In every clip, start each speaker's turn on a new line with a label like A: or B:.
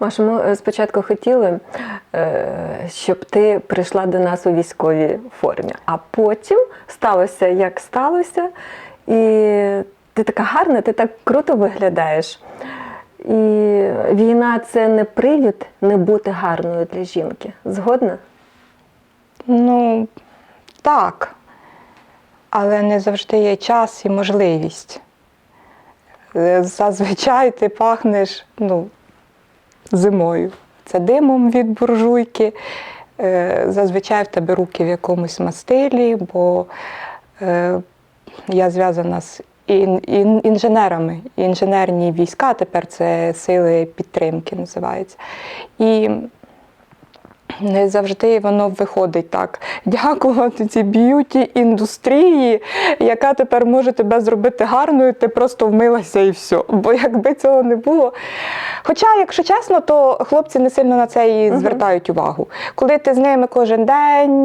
A: Маша, ми е, спочатку хотіли, е, щоб ти прийшла до нас у військовій формі, а потім сталося, як сталося, і ти така гарна, ти так круто виглядаєш. І війна це не привід не бути гарною для жінки. Згодна?
B: Ну, так. Але не завжди є час і можливість. Е, Зазвичай ти пахнеш ну, зимою. Це димом від буржуйки. Е, Зазвичай в тебе руки в якомусь мастилі, бо е, я зв'язана з ін- ін- інженерами. Інженерні війська тепер це сили підтримки називається. І не завжди воно виходить так. Дякувати цій б'юті індустрії, яка тепер може тебе зробити гарною, ти просто вмилася і все. Бо якби цього не було. Хоча, якщо чесно, то хлопці не сильно на це і звертають увагу. Коли ти з ними кожен день,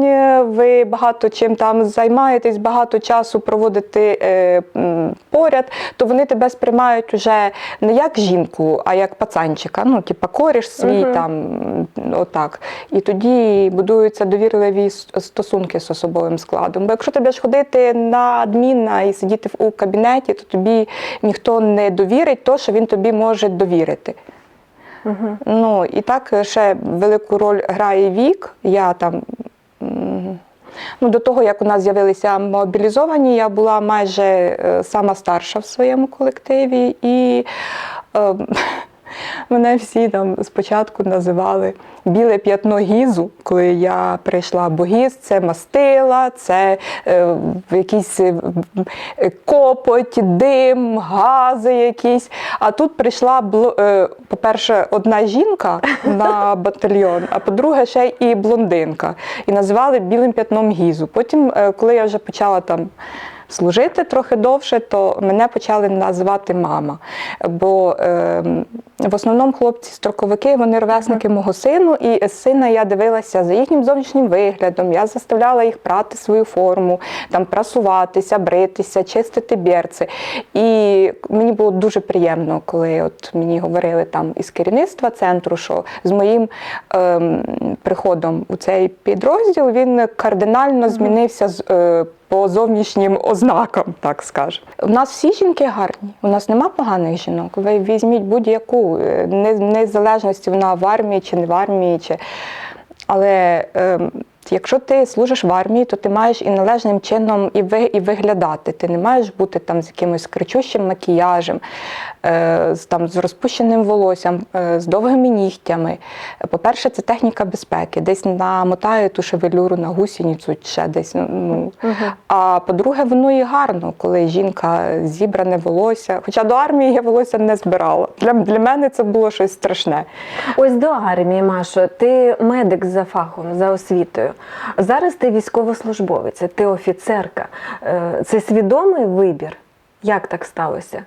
B: ви багато чим там займаєтесь, багато часу проводите е, поряд, то вони тебе сприймають вже не як жінку, а як пацанчика. Ну, типа коріш свій
A: Мгм.
B: там, отак. І тоді будуються довірливі стосунки з особовим складом. Бо якщо ти будеш ходити на адміна і сидіти у кабінеті, то тобі ніхто не довірить то, що він тобі може довірити.
A: Угу.
B: Ну і так ще велику роль грає вік. Я там. Ну, до того, як у нас з'явилися мобілізовані, я була майже е, сама старша в своєму колективі, і е, мене всі там спочатку називали біле п'ятно гізу, коли я прийшла. Бо гіз це мастила, це е, якийсь е, копоть, дим, гази якісь. А тут прийшла, е, по-перше, одна жінка на батальйон, а по-друге, ще і блондинка. І називали білим п'ятном гізу. Потім, е, коли я вже почала там. Служити трохи довше, то мене почали називати мама. Бо е, в основному хлопці строковики, вони ровесники мого сину, і з сина я дивилася за їхнім зовнішнім виглядом. Я заставляла їх прати свою форму, там прасуватися, бритися, чистити берці. І мені було дуже приємно, коли от мені говорили там із керівництва центру, що з моїм ем, приходом у цей підрозділ він кардинально змінився з. Е, по зовнішнім ознакам, так скажемо. У нас всі жінки гарні, у нас нема поганих жінок. Ви візьміть будь-яку, е, незалежності вона в армії чи не в армії. Чи... Але е, якщо ти служиш в армії, то ти маєш і належним чином і, ви, і виглядати. Ти не маєш бути там з якимось кричущим макіяжем, там, з розпущеним волоссям, е, з довгими нігтями. По-перше, це техніка безпеки. Десь намотаю ту шевелюру на гусеницю, чи ще десь. Ну, а по-друге, воно і гарно, коли жінка зібране волосся. Хоча до армії я волосся не збирала. Для, для мене це було щось страшне.
A: Ось до армії, Машо, ти медик за фахом, за освітою. Зараз ти військовослужбовець, ти офіцерка. Е, Це свідомий вибір? Як так сталося?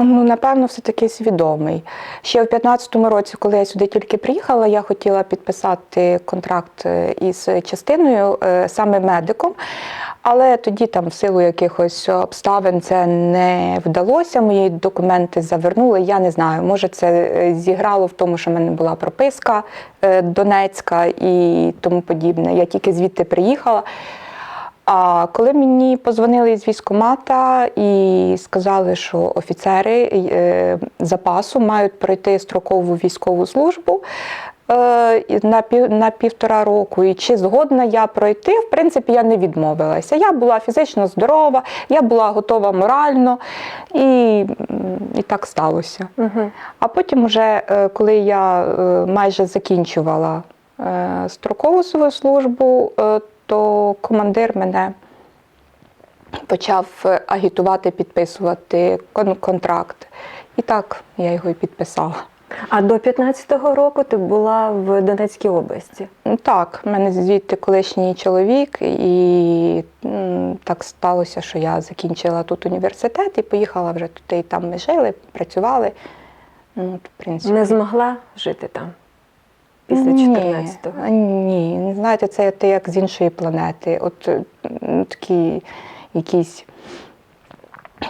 B: Ну, напевно, все-таки свідомий. Ще в 15-му році, коли я сюди тільки приїхала, я хотіла підписати контракт е, із частиною, е, саме медиком. Але тоді, там, в силу якихось обставин, це не вдалося. Мої документи завернули. Я не знаю, може, це е, зіграло в тому, що в мене була прописка Донецька і тому подібне. Я тільки звідти приїхала. А коли мені позвонили з військкомата і сказали, що офіцери е, запасу мають пройти строкову військову службу е, на, пів, на півтора року, і чи згодна я пройти, в принципі, я не відмовилася. Я була фізично здорова, я була готова морально, і, і так сталося.
A: Угу.
B: А потім, уже, е, коли я майже закінчувала строкову свою службу, то командир мене почав е, агітувати, підписувати контракт. І так я його і підписала.
A: А до 15-го року ти була в Донецькій області.
B: Ну, Так, в мене звідти колишній чоловік, і так сталося, що я закінчила тут університет і поїхала вже туди. І там ми жили, працювали. Ну, в принципі.
A: Не змогла жити там після 14-го?
B: Ні, знаєте, це ти як з іншої планети. От такі якісь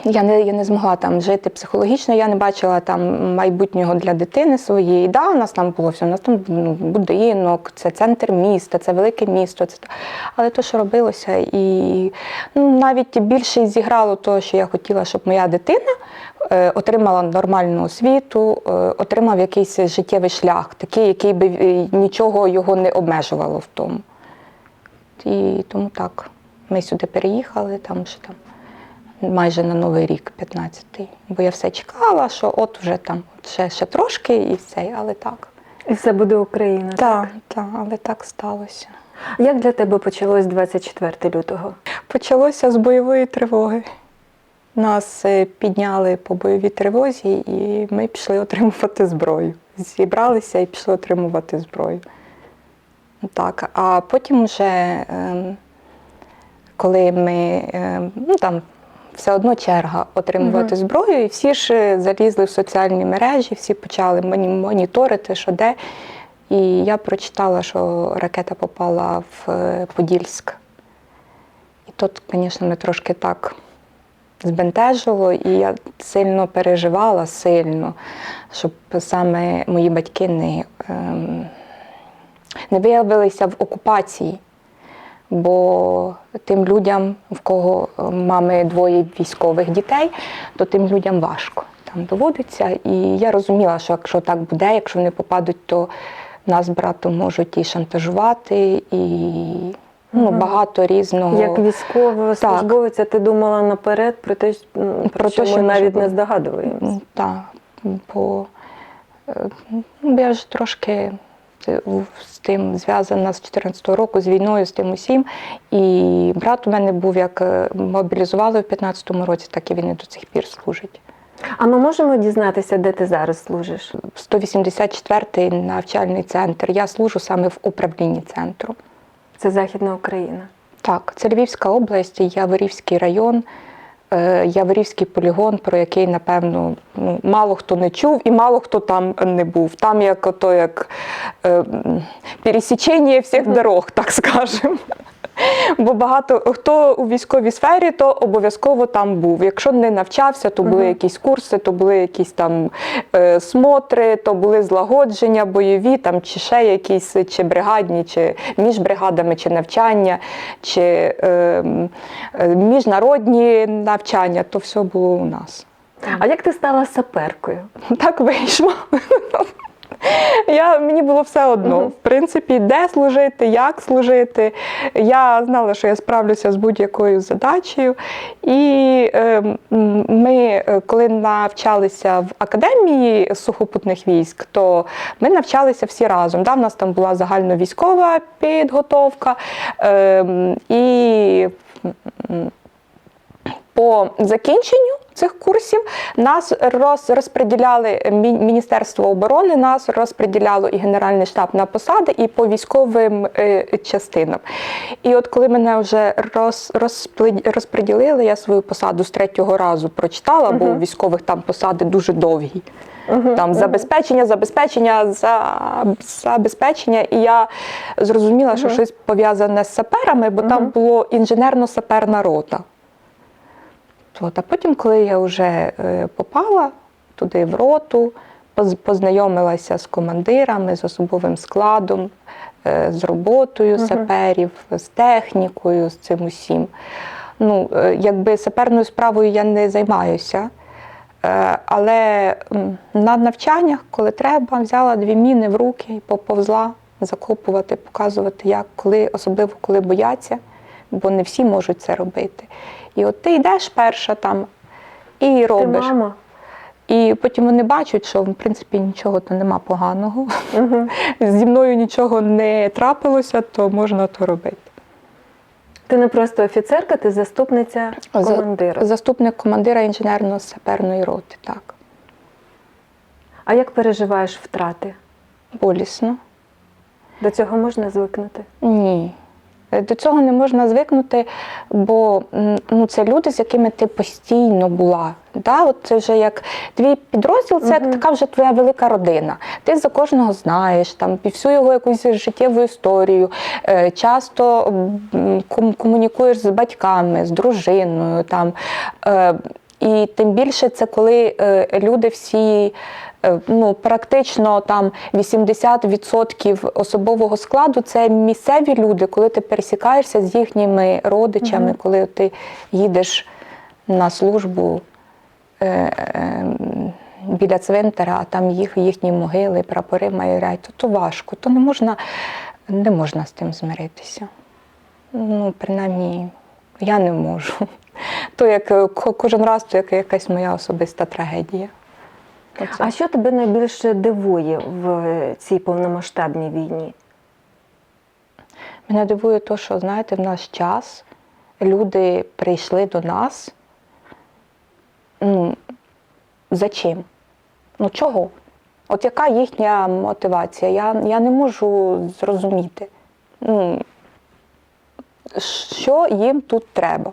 B: я не, я не змогла там жити психологічно, я не бачила там майбутнього для дитини своєї. Да, у нас там було все, у нас там ну, будинок, це центр міста, це велике місто. Це... Але то, що робилося, і ну, навіть більше зіграло того, що я хотіла, щоб моя дитина е, отримала нормальну освіту, е, отримав якийсь життєвий шлях, такий, який би е, нічого його не обмежувало в тому. І тому так. Ми сюди переїхали, там ще там майже на Новий рік, 15-й. Бо я все чекала, що от вже там ще, ще трошки і все, але так.
A: І все буде Україна.
B: Так, так, але так сталося.
A: Як для тебе почалось 24 лютого?
B: Почалося з бойової тривоги. Нас е, підняли по бойовій тривозі, і ми пішли отримувати зброю. Зібралися і пішли отримувати зброю. Так, а потім вже, ем, коли ми ем, ну там все одно черга отримувати
A: Мгм.
B: зброю, і всі ж е, залізли в соціальні мережі, всі почали моні- моніторити, що де. І я прочитала, що ракета попала в е, Подільськ. І тут, звісно, мене трошки так збентежило, і я сильно переживала, сильно, щоб саме мої батьки не, ем, не виявилися в окупації. Бо тим людям, в кого е, мами двоє військових дітей, то тим людям важко там доводиться. І я розуміла, що якщо так буде, якщо вони попадуть, то нас братом можуть і шантажувати, і ну, багато різного.
A: Як військовослужбовиця, ти думала наперед про те, про,
B: Про
A: що
B: те,
A: ми
B: що може
A: навіть не здогадуємося.
B: Так, бо е, ну, я ж трошки з- тим зв'язана з 14-го року, з війною, з тим усім. І брат у мене був як е, мобілізували в 15-му році, так і він і до цих пір служить.
A: А ми можемо дізнатися, де ти зараз служиш?
B: 184-й навчальний центр. Я служу саме в управлінні центру.
A: Це Західна Україна.
B: Так, це Львівська область, Яворівський район, Яворівський полігон, про який, напевно, ну, мало хто не чув і мало хто там не був. Там як ото як е, пересічення всіх дорог, так скажемо. Бо багато хто у військовій сфері, то обов'язково там був. Якщо не навчався, то були якісь курси, то були якісь там е, смотри, то були злагодження бойові, там чи ще якісь, чи бригадні, чи між бригадами, чи навчання, чи е, е, міжнародні навчання, то все було у нас.
A: А як ти стала саперкою?
B: Так вийшло. Я, мені було все одно. В принципі, де служити, як служити. Я знала, що я справлюся з будь-якою задачею. І е, ми, коли навчалися в академії сухопутних військ, то ми навчалися всі разом. Да? У нас там була загальновійськова підготовка. Е, і по закінченню цих курсів нас роз, розподіляли Міністерство оборони, нас розподіляло і Генеральний штаб на посади, і по військовим е, частинам. І от коли мене вже роз, розподілили, я свою посаду з третього разу прочитала, бо у військових там посади дуже довгі. Там забезпечення, забезпечення, забезпечення. І я зрозуміла, що щось пов'язане з саперами, бо там було інженерно-саперна рота. От, а потім, коли я вже е, попала туди в роту, познайомилася з командирами, з особовим складом, е, з роботою саперів, з технікою, з цим усім. Ну, е, якби саперною справою я не займаюся. Але на навчаннях, коли треба, взяла дві міни в руки і поповзла закопувати, показувати, як, коли, особливо коли бояться, бо не всі можуть це робити. І от ти йдеш перша там і
A: Ти
B: робиш.
A: мама.
B: І потім вони бачать, що в принципі нічого то нема поганого.
A: Мгм.
B: Зі мною нічого не трапилося, то можна то робити.
A: Ти не просто офіцерка, ти заступниця
B: За-
A: командира.
B: Заступник командира інженерно-саперної роти, так.
A: А як переживаєш втрати?
B: Болісно.
A: До цього можна звикнути?
B: Ні. Е, До цього не можна звикнути, бо ну, це люди, з якими ти постійно була. Да? От це вже як твій підрозділ, це як
A: Мгм.
B: така вже твоя велика родина. Ти за кожного знаєш, там, всю його якусь життєву історію. Е, Часто комунікуєш з батьками, з дружиною. Там. Е, І тим більше це коли люди всі. Е, Ну, практично там 80% особового складу це місцеві люди, коли ти пересікаєшся з їхніми родичами, коли ти їдеш на службу е, е, біля цвинтара, а там їх, їхні могили, прапори майорять, то, то важко, то не можна, не можна з тим змиритися. Ну, принаймні, я не можу. То як е, кожен раз, то як якась моя особиста трагедія. Оце.
A: А що тебе найбільше дивує в цій повномасштабній війні?
B: Мене дивує те, що знаєте, в наш час люди прийшли до нас. Ну, за чим? Ну чого? От яка їхня мотивація? Я, я не можу зрозуміти. Ну, що їм тут треба?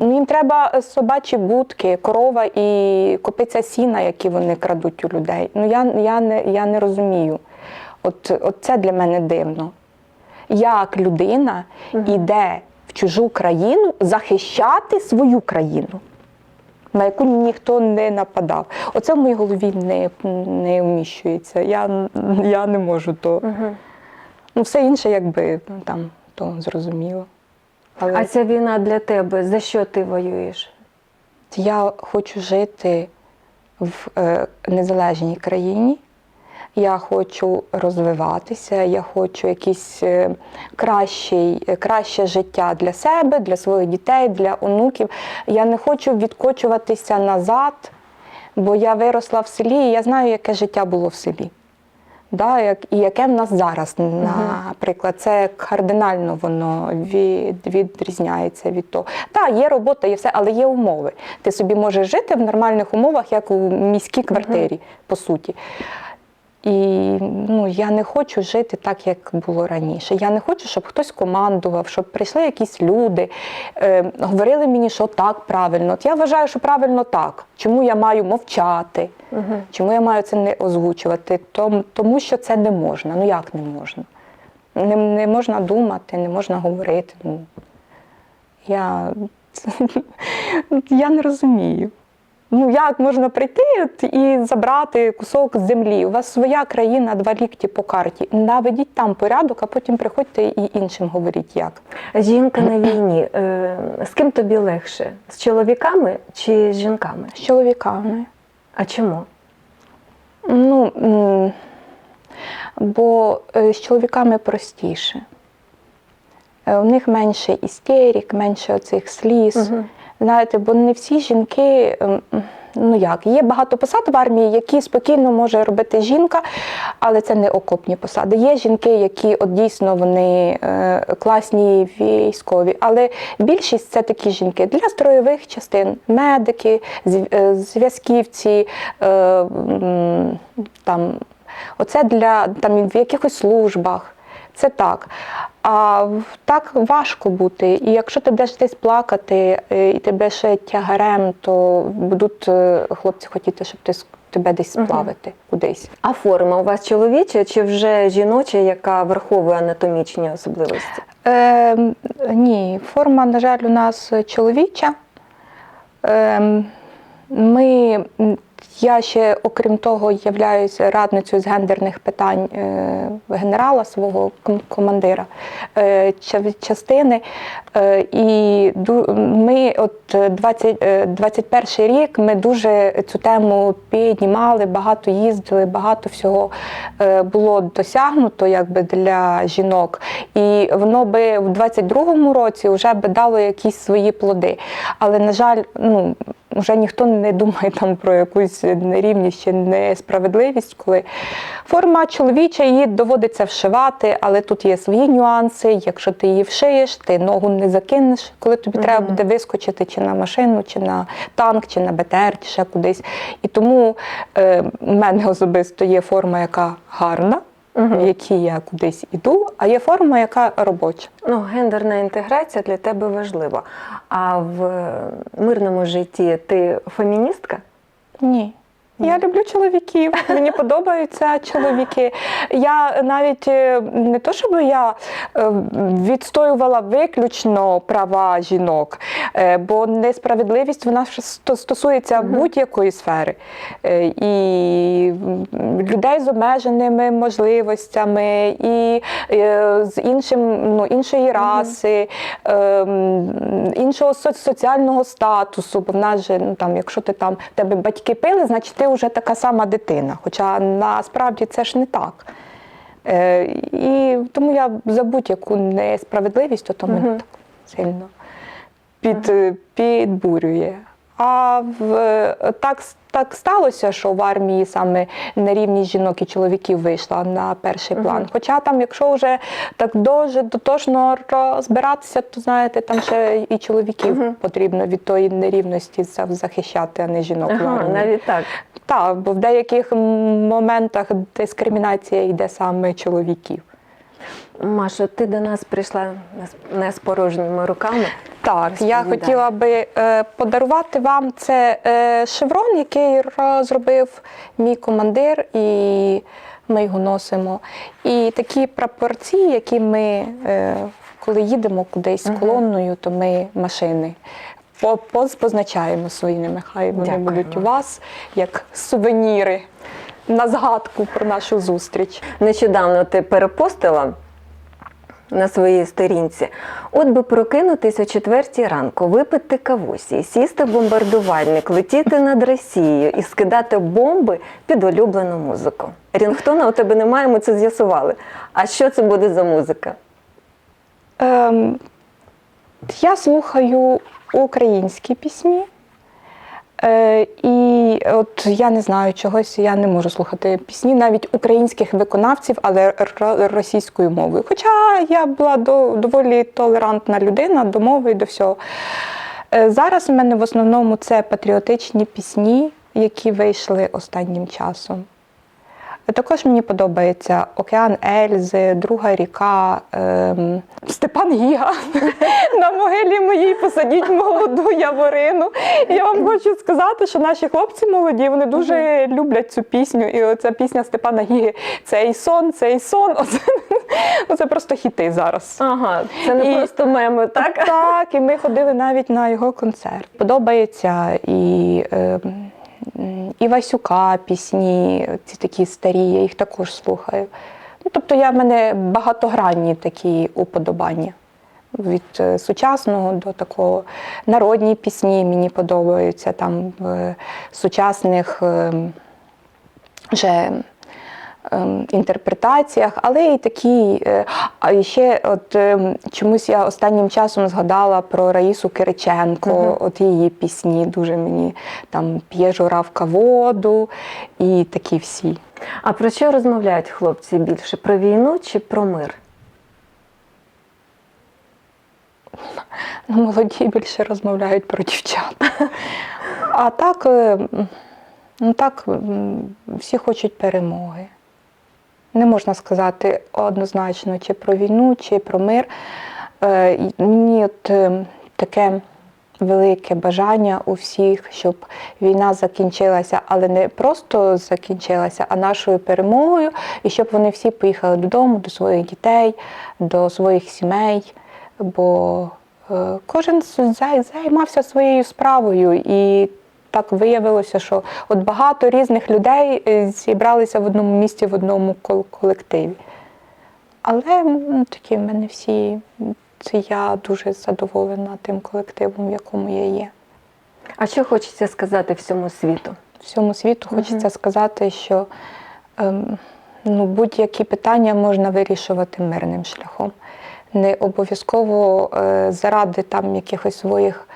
B: Їм треба собачі будки, корова і копиця сіна, які вони крадуть у людей. Ну я, я, не, я не розумію. От, от це для мене дивно. Як людина йде в чужу країну захищати свою країну, на яку ніхто не нападав. Оце в моїй голові не, не вміщується. Я, я не можу то. Ну, все інше, якби ну, там, то зрозуміло. Але...
A: А ця війна для тебе за що ти воюєш?
B: Я хочу жити в е, незалежній країні. Я хочу розвиватися, я хочу якийсь е, е, краще життя для себе, для своїх дітей, для онуків. Я не хочу відкочуватися назад, бо я виросла в селі, і я знаю, яке життя було в селі. Да, як, і яке в нас зараз, наприклад, це кардинально воно від, відрізняється від того. Так, є робота, є все, але є умови. Ти собі можеш жити в нормальних умовах, як у міській квартирі, по суті. І ну, я не хочу жити так, як було раніше. Я не хочу, щоб хтось командував, щоб прийшли якісь люди, е, говорили мені, що так правильно. От я вважаю, що правильно так. Чому я маю мовчати? Чому я маю це не озвучувати? Том, тому що це не можна. Ну як не можна? Не, не можна думати, не можна говорити. Ну, я, я не розумію. Ну, як можна прийти і забрати кусок землі? У вас своя країна, два лікті по карті. Наведіть там порядок, а потім приходьте і іншим говоріть як.
A: Жінка на війні. Е, з ким тобі легше? З чоловіками чи з жінками?
B: З чоловіками.
A: А чому?
B: Ну, бо е, з чоловіками простіше. Е, У них менше істерик, менше оцих сліз.
A: Мгм.
B: Знаєте, бо не всі жінки, ем, ну як, є багато посад в армії, які спокійно може робити жінка, але це не окопні посади. Є жінки, які от дійсно вони е, класні військові, але більшість це такі жінки для строєвих частин, медики, е, зв'язківці, е, там, оце для там, в якихось службах. Це так. А так важко бути. І якщо ти будеш десь плакати е, і тебе ще тягарем, то будуть е, хлопці хотіти, щоб ти тебе десь сплавити кудись.
A: А форма у вас чоловіча чи вже жіноча, яка враховує анатомічні особливості?
B: Е, ні, форма, на жаль, у нас чоловіча. Е, ми, я ще, окрім того, являюся радницею з гендерних питань е, генерала свого командира е, частини. Е, і ми, от е, 20, е, 21 рік, ми дуже цю тему піднімали, багато їздили, багато всього було досягнуто якби для жінок. І воно би в 22-му році вже би дало якісь свої плоди. Але, на жаль, ну. Вже ніхто не думає там про якусь нерівність чи несправедливість, коли форма чоловіча її доводиться вшивати, але тут є свої нюанси. Якщо ти її вшиєш, ти ногу не закинеш, коли тобі треба буде вискочити чи на машину, чи на танк, чи на БТР, чи ще кудись. І тому е, в мене особисто є форма, яка гарна, в якій я кудись іду, а є форма, яка робоча.
A: Ну, гендерна інтеграція для тебе важлива. А в е, мирному житті ти феміністка?
B: Ні. Я люблю чоловіків. Мені подобаються чоловіки. Я навіть е, не то, щоб я е, відстоювала виключно права жінок, е, бо несправедливість вона стосується будь-якої сфери. І людей з обмеженими можливостями, і з іншим, ну, іншої раси, е, іншого соціального статусу. Бо в нас же, ну там, якщо ти там тебе батьки пили, значить ти вже така сама дитина. Хоча насправді це ж не так. Е, і тому я за будь-яку несправедливість, то, мене мене так сильно під, підбурює. А в, е, так, так сталося, що в армії саме нерівність жінок і чоловіків вийшла на перший план. Хоча там, якщо вже так дуже дотошно розбиратися, то знаєте, там ще і чоловіків потрібно від тої нерівності за- захищати, а не жінок.
A: Ага, навіть так.
B: Так, бо в деяких моментах дискримінація йде саме чоловіків.
A: Машо, ти до нас прийшла не з- порожніми руками.
B: Так, я хотіла би е, подарувати вам це е, шеврон, який розробив мій командир, і ми його носимо. І такі прапорці, які ми, е, коли їдемо кудись колонною, то ми машини. по- Позначаємо своїми, хай вони
A: Дякую
B: будуть у вас як сувеніри на згадку про нашу зустріч.
A: Нещодавно ти перепостила на своїй сторінці. От би прокинутись о четвертій ранку, випити кавусі, сісти в бомбардувальник, летіти над Росією і скидати бомби під улюблену музику. Рінгтона у тебе немає, ми це з'ясували. А що це буде за музика?
B: Ем, я слухаю українські пісні. Е, і от я не знаю чогось, я не можу слухати пісні навіть українських виконавців, але ро- російською мовою. Хоча я була до, доволі толерантна людина до мови і до всього. Е, зараз у мене в основному це патріотичні пісні, які вийшли останнім часом. Також мені подобається Океан Ельзи, Друга ріка, ем, Степан Гіга. На могилі моїй посадіть молоду яворину. Я вам хочу сказати, що наші хлопці молоді вони дуже люблять цю пісню. І оця пісня Степана Гіги Цей сон, цей сон. Оце, оце просто хіти зараз.
A: Ага, це не
B: І-
A: просто меми, так?
B: Так, і ми ходили навіть на його концерт. Подобається і, е, м, і Васюка пісні, ці такі старі, я їх також слухаю. Ну, тобто я в мене багатогранні такі уподобання. Від е, сучасного до такого народні пісні мені подобаються там сучасних е, вже ем, інтерпретаціях, але і такі. е, А ще от ем, чомусь я останнім часом згадала про Раїсу Кириченко, от її пісні дуже мені там п'є журавка воду і такі всі.
A: А про що розмовляють хлопці більше? Про війну чи про мир?
B: Ну, молоді більше розмовляють про дівчат. А так, е, ну так, всі хочуть перемоги. Не можна сказати однозначно, чи про війну, чи про мир. Е, Мені от е, таке велике бажання у всіх, щоб війна закінчилася, але не просто закінчилася, а нашою перемогою, і щоб вони всі поїхали додому, до своїх дітей, до своїх сімей. Бо е, кожен займався своєю справою, і так виявилося, що от багато різних людей е, зібралися в одному місці, в одному колективі. Але м, такі в мене всі, це я дуже задоволена тим колективом, в якому я є.
A: А що хочеться сказати всьому світу?
B: Всьому світу хочеться сказати, що ем, ну, будь-які питання можна вирішувати мирним шляхом. Не обов'язково е, заради там якихось своїх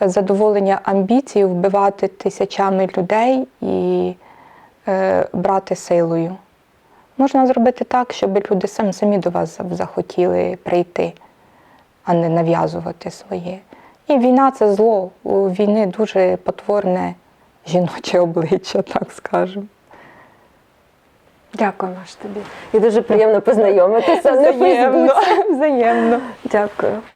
B: задоволення амбіцій вбивати тисячами людей і е, брати силою. Можна зробити так, щоб люди сам, самі до вас захотіли прийти, а не нав'язувати своє. І війна це зло. У війни дуже потворне жіноче обличчя, так скажемо.
A: Дякую, Маш, тобі. І дуже приємно познайомитися на
B: Взаємно. Взаємно.
A: Дякую.